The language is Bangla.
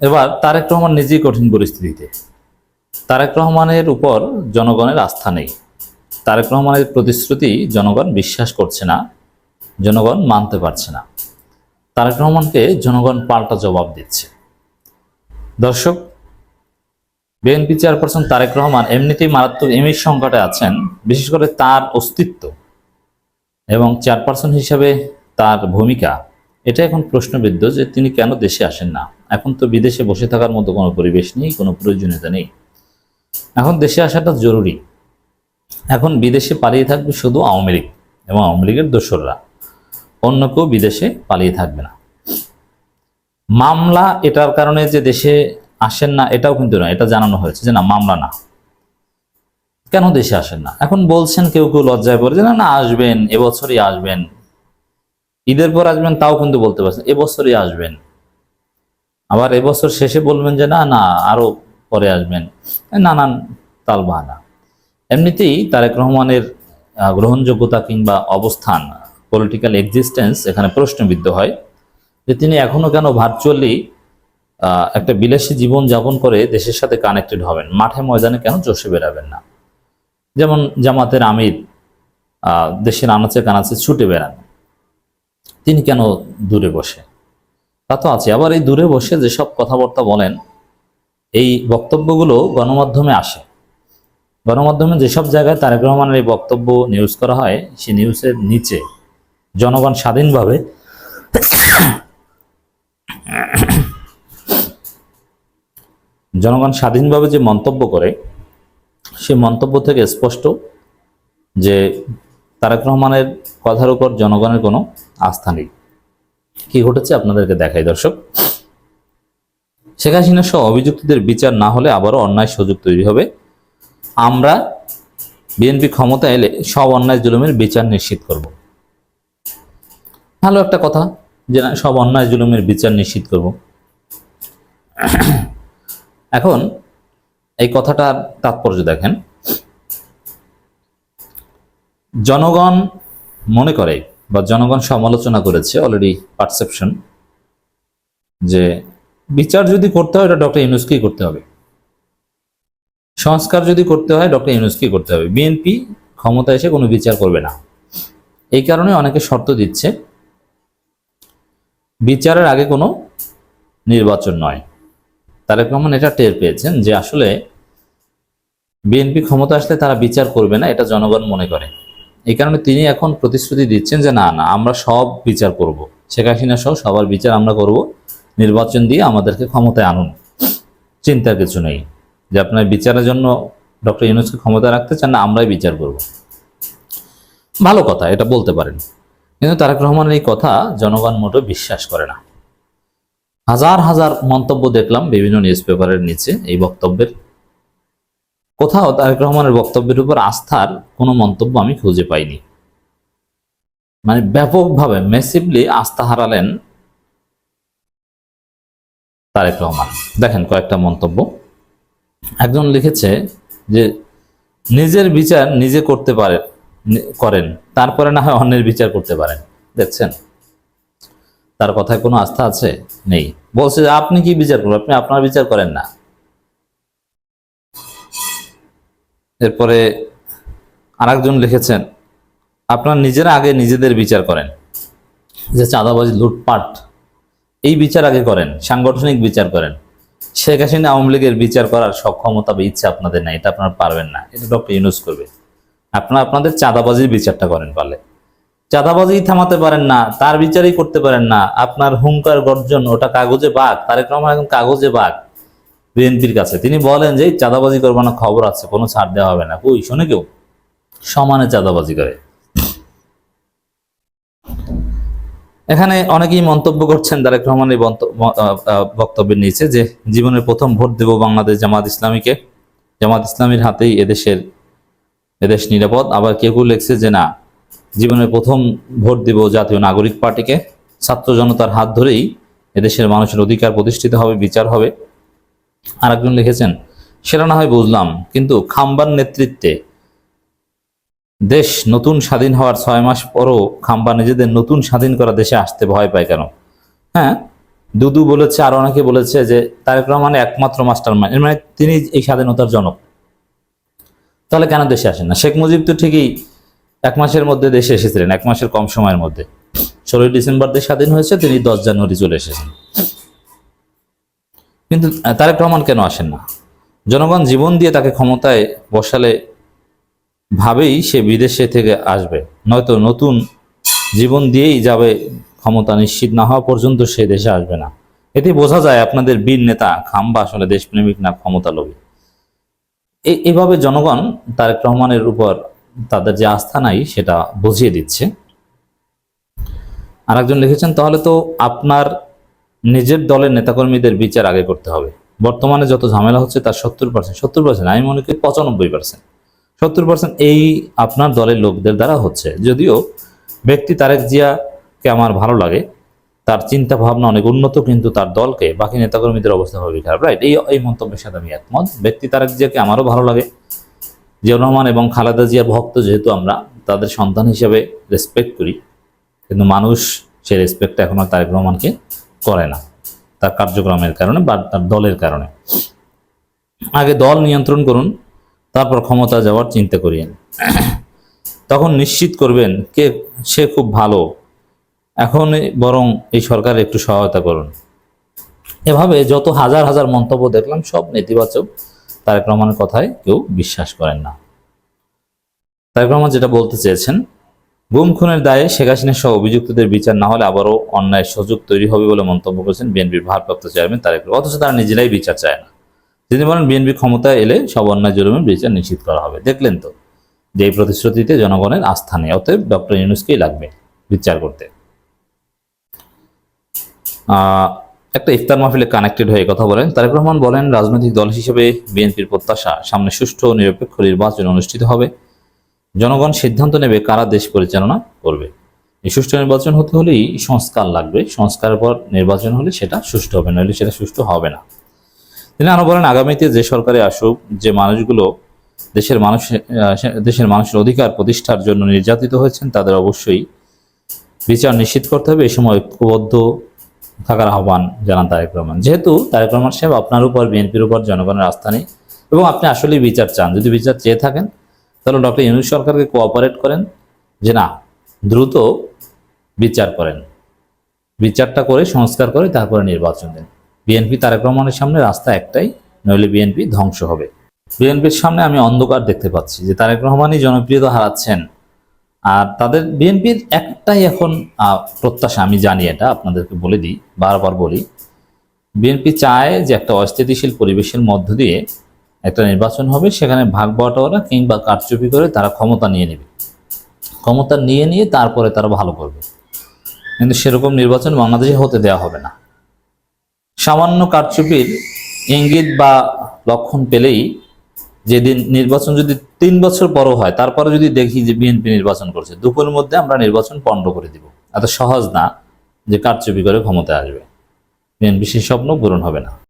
এবার তারেক রহমান নিজেই কঠিন পরিস্থিতিতে। তারেক রহমানের উপর জনগণের আস্থা নেই। তারেক রহমানের প্রতিশ্রুতি জনগণ বিশ্বাস করছে না, জনগণ মানতে পারছে না। তারেক রহমানকে জনগণ পাল্টা জবাব দিচ্ছে। দর্শক, বিএনপি চেয়ারপারসন তারেক রহমান এমনিতেই মারাত্মক এমির সংকটে আছেন, বিশেষ করে তার অস্তিত্ব এবং চেয়ারপারসন হিসাবে তার ভূমিকা এটা এখন প্রশ্নবিদ্ধ যে তিনি কেন দেশে আসেন না? এখন তো বিদেশে বসে থাকার মতো কোনো পরিবেশ নেই, কোনো প্রয়োজনীয়তা নেই। এখন দেশে আসাটা জরুরি। এখন বিদেশে পালিয়ে থাকবে শুধু আওয়ামী লীগ এবং আওয়ামী লীগের দোসররা। অন্য কেউ বিদেশে পালিয়ে থাকবে না। মামলা এটার কারণে যে দেশে আসেন না, এটাও কিন্তু না এটা জানানো হয়েছে যে না, মামলা না। কেন দেশে আসেন না? এখন বলছেন কেউ কেউ লজ্জায় পড়ে যে না না, আসবেন, এবছরই আসবেন। ঈদের পর আসবেন তাও কিন্তু বলতে পারছেন এবছরই আসবেন। আবার এবছর শেষে বলবেন যে, না না, আরও পরে আসবেন। নানান তাল বাহানা এমনিতেই তারেক রহমানের গ্রহণযোগ্যতা কিংবা অবস্থান পলিটিক্যাল এক্সিস্টেন্স এখানে প্রশ্নবিদ্ধ হয় যে, তিনি এখনও কেন ভার্চুয়ালি একটা বিলাসী জীবন যাপন করে দেশের সাথে কানেক্টেড হবেন? মাঠে ময়দানে কেন চষে বেড়াবেন না? যেমন জামাতের আমির দেশের আনাচে কানাচে ছুটে বেড়ান। তিনি কেন দূরে বসে? তা তো আছে। আবার এই দূরে বসে যেসব কথাবার্তা বলেন, এই বক্তব্যগুলো গণমাধ্যমে আসে। গণমাধ্যমে যেসব জায়গায় তারেক রহমানের এই বক্তব্য নিউজ করা হয়, সেই নিউজের নিচে জনগণ স্বাধীনভাবে জনগণ স্বাধীনভাবে যে মন্তব্য করে সে মন্তব্য থেকে স্পষ্ট যে তারেক রহমানের কথার উপর জনগণের কোনো আস্থা নেই। কি ঘটেছে আপনাদেরকে দেখাই, দর্শক? শেখ হাসিনা সহ অভিযুক্তদের বিচার না হলে আবারও অন্যায় সুযোগ তৈরি হবে। আমরা বিএনপি ক্ষমতা এলে সব অন্যায় জুলুমের বিচার নিশ্চিত করব। ভালো একটা কথা যে না, সব অন্যায় জুলুমের বিচার নিশ্চিত করব। এখন এই কথাটার তাৎপর্য দেখেন। জনগণ মনে করে বা জনগণ সমালোচনা করেছে অলরেডি পারসেপশন যে বিচার যদি করতে হয় এটা ডক্টর ইউনুসকেই করতে হবে। সংস্কার যদি করতে হয় ডক্টর ইউনুসকেই করতে হবে। বিএনপি ক্ষমতা এসে কোনো বিচার করবে না। এই কারণে অনেকে শর্ত দিচ্ছে বিচারের আগে কোনো নির্বাচন নয়। তারেক রহমান এটা টের পেয়েছেন যে আসলে বিএনপি ক্ষমতা আসলে তারা বিচার করবে না, এটা জনগণ মনে করে। এই কারণে তিনি এখন প্রতিশ্রুতি দিচ্ছেন যে না না, আমরা সব বিচার করব। শেখ হাসিনা সহ সবার বিচার আমরা করব। নির্বাচন দিয়ে আমাদেরকে ক্ষমতায় আনুন। চিন্তার কিছু নেই। যে আপনার বিচারের জন্য ডক্টর ইউনুসকে ক্ষমতা রাখতে চান, না, আমরাই বিচার করব। ভালো কথা, এটা বলতে পারেন। কিন্তু তারেক রহমানের এই কথা জনগণ মোটেও বিশ্বাস করে না। হাজার হাজার মন্তব্য দেখলাম বিভিন্ন নিউজ পেপারের নিচে এই বক্তব্যের। কোথাও তারেক রহমানের বক্তব্যের উপর আস্থার কোনো মন্তব্য আমি খুঁজে পাইনি। মানে ব্যাপকভাবে মেসিভলি আস্থা হারালেন তারেক রহমান। দেখেন কয়েকটা মন্তব্য। একজন লিখেছে যে, নিজের বিচার নিজে করতে পারে, করেন, তারপরে না হয় অন্যের বিচার করতে পারেন। দেখছেন? তার কথায় কোনো আস্থা আছে? নেই। বলছে যে, আপনি কি বিচার করবেন আপনি আপনার বিচার করেন না। এরপরে আরেকজন লিখেছেন, আপনার নিজেরা আগে নিজেদের বিচার করেন। যে চাঁদাবাজি, লুটপাট, এই বিচার আগে করেন, সাংগঠনিক বিচার করেন। শেখ হাসিনা আওয়ামী লীগের বিচার করার সক্ষমতা বা ইচ্ছা আপনাদের নাই, এটা আপনারা পারবেন না। এটা ডক্টর ইউনুস করবে। আপনারা আপনাদের চাঁদাবাজির বিচারটা করেন পারলে। চাঁদাবাজি থামাতে পারেন না, তার বিচারই করতে পারেন না। আপনার হুঙ্কার গর্জন, ওটা কাগজে বাঘ, তারেক রহমান কাগজে বাঘ। বিএনপির কাছে। তিনি বলেন যে চাঁদাবাজি করব না, খবর আছে, কোনো ছাড় দেওয়া হবে না। কই, শোনে কেউ? সমানে চাঁদাবাজি করে। এখানে অনেকেই মন্তব্য করছেন, তারেক রহমান এই বক্তব্যের নিচে যে, জীবনের প্রথম ভোট দেব বাংলাদেশ জামাত ইসলামীকে। জামাত ইসলামীর হাতেই এদেশের, এদেশ নিরাপদ। আবার কেউ কেউ লেখছে যে, না, জীবনের প্রথম ভোট দেব জাতীয় নাগরিক পার্টিকে। ছাত্র জনতার হাত ধরেই এদেশের মানুষের অধিকার প্রতিষ্ঠিত হবে, বিচার হবে। আরেকজন লিখেছেন, সেটা না হয় বুঝলাম, কিন্তু খাম্বার নেতৃত্বে দেশ নতুন স্বাধীন হওয়ার ছয় মাস পরও খাম্বা নিজেদের নতুন স্বাধীন করা দেশে আসতে ভয় পায় কেন? হ্যাঁ দুদু বলেছে, আর অনেকে বলেছে যে তারেক রহমান একমাত্র মাস্টার মাইন্ড মানে তিনি এই স্বাধীনতার জনক। তাহলে কেন দেশে আসেন না? শেখ মুজিব তো ঠিকই এক মাসের মধ্যে দেশে এসেছিলেন, এক মাসের কম সময়ের মধ্যে। ষোলোই ডিসেম্বর দেশ স্বাধীন হয়েছে, তিনি দশ জানুয়ারি চলে এসেছেন। কিন্তু তারেক রহমান কেন আসেন না? জনগণ জীবন দিয়ে তাকে ক্ষমতায় বসালে ভাবেই সে বিদেশে থেকে আসবে। নয়তো নতুন জীবন দিয়েই যাবে, ক্ষমতা নিশ্চিত না হওয়া পর্যন্ত সে দেশে আসবে না। এতে বোঝা যায় আপনাদের বীর নেতা খাম্বা আসলে দেশপ্রেমিক না ক্ষমতা লোভী এভাবে জনগণ তারেক রহমানের উপর তাদের যে আস্থা নাই সেটা বুঝিয়ে দিচ্ছে। আরেকজন লিখেছেন, তাহলে তো আপনার নিজের দলের নেতাকর্মীদের বিচার আগে করতে হবে। বর্তমানে যত ঝামেলা হচ্ছে তার সত্তর পার্সেন্ট সত্তর পার্সেন্ট আমি মনে করি পঁচানব্বই পার্সেন্ট সত্তর পার্সেন্ট এই আপনার দলের লোকদের দ্বারা হচ্ছে। যদিও ব্যক্তি তারেক জিয়াকে আমার ভালো লাগে, তার চিন্তা ভাবনা অনেক উন্নত, কিন্তু তার দলকে, বাকি নেতাকর্মীদের অবস্থা হবে খারাপ। রাইট এই এই মন্তব্যের সাথে আমি একমত। ব্যক্তি তারেক জিয়াকে আমারও ভালো লাগে। জিয়াউর রহমান এবং খালেদা জিয়ার ভক্ত যেহেতু আমরা, তাদের সন্তান হিসেবে রেসপেক্ট করি। কিন্তু মানুষ সে রেসপেক্টটা এখন আর তারেক রহমানকে করে না। তার কার্যক্রমের কারণে বা তার দলের কারণে। আগে দল নিয়ন্ত্রণ করুন, তারপর ক্ষমতা যাওয়ার চিন্তা করিয়েন। তখন নিশ্চিত করবেন কে, সে খুব ভালো। এখন বরং এই সরকার একটু সহায়তা করুন। এভাবে যত হাজার হাজার মন্তব্য দেখলাম, সব নেতিবাচক। তারেক রহমানের কথায় কেউ বিশ্বাস করেন না। তারেক রহমান যেটা বলতে চেয়েছেন গুম খুনের দায়ে শেখ হাসিনা সহ অভিযুক্তদের বিচার না হলে আবারও অন্যায় সুযোগ তৈরি হবে বলে মন্তব্য করেছেন বিএনপির ভারপ্রাপ্ত চেয়ারম্যান তারেক অথচ তারা নিজেরাই বিচার চায় না। তিনি বলেন, বিএনপি ক্ষমতায় এলে সব অন্যায় জুলুমের বিচার নিশ্চিত করা হবে। দেখলেন তো, যে এই প্রতিশ্রুতিতে জনগণের আস্থা নেই, অতএব ডক্টর ইউনুসকেই লাগবে বিচার করতে। একটা ইফতার মাহফিলে কানেক্টেড হয়ে কথা বলেন। তারেক রহমান বলেন, রাজনৈতিক দল হিসেবে বিএনপির প্রত্যাশা সামনে সুষ্ঠু ও নিরপেক্ষ নির্বাচন অনুষ্ঠিত হবে। জনগণ সিদ্ধান্ত নেবে কারা দেশ পরিচালনা করবে। এই সুষ্ঠু নির্বাচন হতে হলেই সংস্কার লাগবে। সংস্কারের পর নির্বাচন হলে সেটা সুষ্ঠু হবে, নইলে সেটা সুষ্ঠু হবে না। তিনি আরও বলেন, আগামীতে যে সরকারে আসুক, যে মানুষগুলো দেশের মানুষ দেশের মানুষের অধিকার প্রতিষ্ঠার জন্য নির্যাতিত হয়েছেন, তাদের অবশ্যই বিচার নিশ্চিত করতে হবে। এই সময় ঐক্যবদ্ধ থাকার আহ্বান জানান তারেক রহমান। যেহেতু তারেক রহমান সাহেব আপনার উপর, বিএনপির উপর, জনগণের আস্থা নেই এবং আপনি আসলেই বিচার চান। যদি বিচার চেয়ে থাকেন তাহলে ডক্টর ইউনুস সরকারকে কোঅপারেট করেন যে না, দ্রুত বিচার করেন। বিচারটা করে, সংস্কার করে, তারপরে নির্বাচন দেন। বিএনপি তারেক রহমানের সামনে রাস্তা একটাই, নইলে বিএনপি ধ্বংস হবে। বিএনপির সামনে আমি অন্ধকার দেখতে পাচ্ছি যে তারেক রহমানই জনপ্রিয়তা হারাচ্ছেন। আর তাদের, বিএনপির একটাই এখন প্রত্যাশা, আমি জানি এটা, আপনাদেরকে বলে দিই, বারবার বলি, বিএনপি চায় যে একটা অস্থিতিশীল পরিবেশের মধ্য দিয়ে একটা নির্বাচন হবে, সেখানে ভাগ বাটোয়ারা কিংবা কারচুপি করে তারা ক্ষমতা নিয়ে নেবে। ক্ষমতা নিয়ে নিয়ে তারপরে তারা ভালো করবে। কিন্তু সেরকম নির্বাচন বাংলাদেশে হতে দেওয়া হবে না। সামান্য কারচুপির ইঙ্গিত বা লক্ষণ পেলেই যেদিন নির্বাচন যদি তিন বছর বড় হয়, তারপরে যদি দেখি যে বিএনপি নির্বাচন করছে, দুপুরের মধ্যে আমরা নির্বাচন পণ্ড করে দিব। এত সহজ না যে কারচুপি করে ক্ষমতায় আসবে। বিএনপি সেই স্বপ্ন পূরণ হবে না।